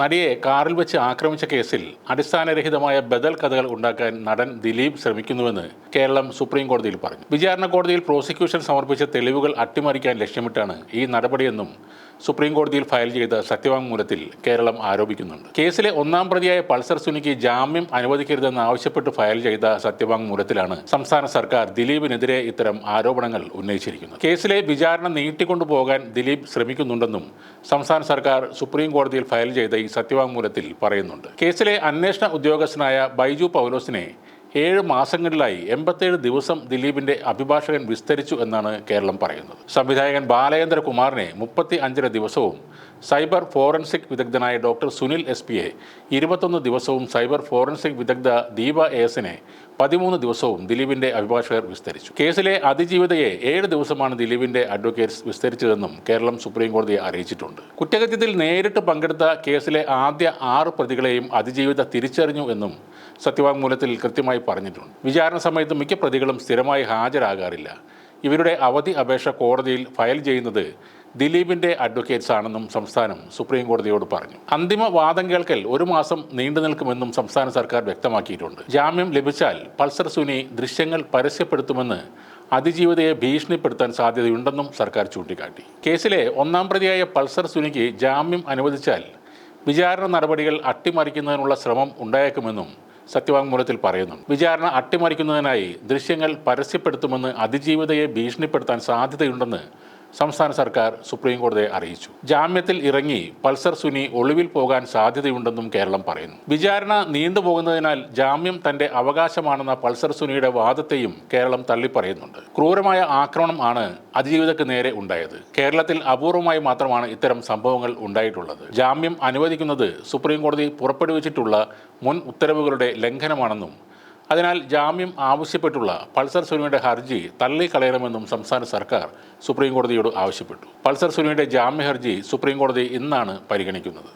നടിയെ കാറിൽ വെച്ച് ആക്രമിച്ച കേസിൽ അടിസ്ഥാനരഹിതമായ ബദൽ കഥകൾ ഉണ്ടാക്കാൻ നടൻ ദിലീപ് ശ്രമിക്കുന്നുവെന്ന് കേരളം സുപ്രീം കോടതിയിൽ പറഞ്ഞു. വിചാരണ കോടതിയിൽ പ്രോസിക്യൂഷൻ സമർപ്പിച്ച തെളിവുകൾ അട്ടിമറിക്കാൻ ലക്ഷ്യമിട്ടാണ് ഈ നടപടിയെന്നും സുപ്രീം കോടതിയിൽ ഫയൽ ചെയ്ത സത്യവാങ്മൂലത്തിൽ കേരളം ആരോപിക്കുന്നുണ്ട്. കേസിലെ ഒന്നാം പ്രതിയായ പൾസർ സുനിക്ക് ജാമ്യം അനുവദിക്കരുതെന്ന് ആവശ്യപ്പെട്ട് ഫയൽ ചെയ്ത സത്യവാങ്മൂലത്തിലാണ് സംസ്ഥാന സർക്കാർ ദിലീപിനെതിരെ ഇത്തരം ആരോപണങ്ങൾ ഉന്നയിച്ചിരിക്കുന്നത്. കേസിലെ വിചാരണ നീട്ടിക്കൊണ്ടുപോകാൻ ദിലീപ് ശ്രമിക്കുന്നുണ്ടെന്നും സംസ്ഥാന സർക്കാർ സുപ്രീം കോടതിയിൽ ഫയൽ ചെയ്ത ഈ സത്യവാങ്മൂലത്തിൽ പറയുന്നുണ്ട്. കേസിലെ അന്വേഷണ ഉദ്യോഗസ്ഥനായ ബൈജു പൗലോസിനെ ഏഴ് മാസങ്ങളിലായി എൺപത്തേഴ് ദിവസം ദിലീപിന്റെ അഭിഭാഷകൻ വിസ്തരിച്ചു എന്നാണ് കേരളം പറയുന്നത്. സംവിധായകൻ ബാലചന്ദ്ര കുമാറിനെ മുപ്പത്തി അഞ്ചര ദിവസവും സൈബർ ഫോറൻസിക് വിദഗ്ധനായ ഡോക്ടർ സുനിൽ എസ് പിയെ ഇരുപത്തൊന്ന് ദിവസവും സൈബർ ഫോറൻസിക് വിദഗ്ധ ദീപ എസിനെ പതിമൂന്ന് ദിവസവും ദിലീപിന്റെ അഭിഭാഷകർ വിസ്തരിച്ചു. കേസിലെ അതിജീവിതയെ ഏഴ് ദിവസമാണ് ദിലീപിന്റെ അഡ്വക്കേറ്റ്സ് വിസ്തരിച്ചതെന്നും കേരളം സുപ്രീം കോടതിയെ അറിയിച്ചിട്ടുണ്ട്. കുറ്റകൃത്യത്തിൽ നേരിട്ട് പങ്കെടുത്ത കേസിലെ ആദ്യ ആറ് പ്രതികളെയും അതിജീവിത തിരിച്ചറിഞ്ഞു എന്നും സത്യവാങ്മൂലത്തിൽ കൃത്യമായി പറഞ്ഞിട്ടുണ്ട്. വിചാരണ സമയത്ത് മിക്ക പ്രതികളും സ്ഥിരമായി ഹാജരാകാറില്ല. ഇവരുടെ അവധി അപേക്ഷ കോടതിയിൽ ഫയൽ ചെയ്യുന്നത് ദിലീപിന്റെ അഡ്വക്കേറ്റ്സ് ആണെന്നും സംസ്ഥാനം സുപ്രീം കോടതിയോട് പറഞ്ഞു. അന്തിമ വാദം കേൾക്കൽ ഒരു മാസം നീണ്ടു നിൽക്കുമെന്നും സംസ്ഥാന സർക്കാർ വ്യക്തമാക്കിയിട്ടുണ്ട്. ജാമ്യം ലഭിച്ചാൽ പൾസർ സുനി ദൃശ്യങ്ങൾ പരസ്യപ്പെടുത്തുമെന്ന് അതിജീവിതയെ ഭീഷണിപ്പെടുത്താൻ സാധ്യതയുണ്ടെന്നും സർക്കാർ ചൂണ്ടിക്കാട്ടി. കേസിലെ ഒന്നാം പ്രതിയായ പൾസർ സുനിക്ക് ജാമ്യം അനുവദിച്ചാൽ വിചാരണ നടപടികൾ അട്ടിമറിക്കുന്നതിനുള്ള ശ്രമം ഉണ്ടായേക്കുമെന്നും സത്യവാങ്മൂലത്തിൽ പറയുന്നു വിചാരണ അട്ടിമറിക്കുന്നതിനായി ദൃശ്യങ്ങൾ പരസ്യപ്പെടുത്തുമെന്ന് അതിജീവിതയെ ഭീഷണിപ്പെടുത്താൻ സാധ്യതയുണ്ടെന്ന് സംസ്ഥാന സർക്കാർ സുപ്രീം കോടതിയെ അറിയിച്ചു. ജാമ്യത്തിൽ ഇറങ്ങി പൾസർ സുനി ഒളിവിൽ പോകാൻ സാധ്യതയുണ്ടെന്നും കേരളം പറയുന്നു. വിചാരണ നീണ്ടുപോകുന്നതിനാൽ ജാമ്യം തന്റെ അവകാശമാണെന്ന പൾസർ സുനിയുടെ വാദത്തെയും കേരളം തള്ളിപ്പറയുന്നുണ്ട്. ക്രൂരമായ ആക്രമണം ആണ് അതിജീവിതക്ക് നേരെ ഉണ്ടായത്. കേരളത്തിൽ അപൂർവമായി മാത്രമാണ് ഇത്തരം സംഭവങ്ങൾ ഉണ്ടായിട്ടുള്ളത്. ജാമ്യം അനുവദിക്കുന്നത് സുപ്രീം കോടതി പുറപ്പെടുവിച്ചിട്ടുള്ള മുൻ ഉത്തരവുകളുടെ ലംഘനമാണെന്നും അതിനാൽ ജാമ്യം ആവശ്യപ്പെട്ടുള്ള പൾസർ സുനുവിന്റെ ഹർജി തള്ളിക്കളയണമെന്നും സംസ്ഥാന സർക്കാർ സുപ്രീം കോടതിയോട് ആവശ്യപ്പെട്ടു. പൾസർ സുനുവിന്റെ ജാമ്യ ഹർജി സുപ്രീം കോടതി ഇന്നാണ് പരിഗണിക്കുന്നത്.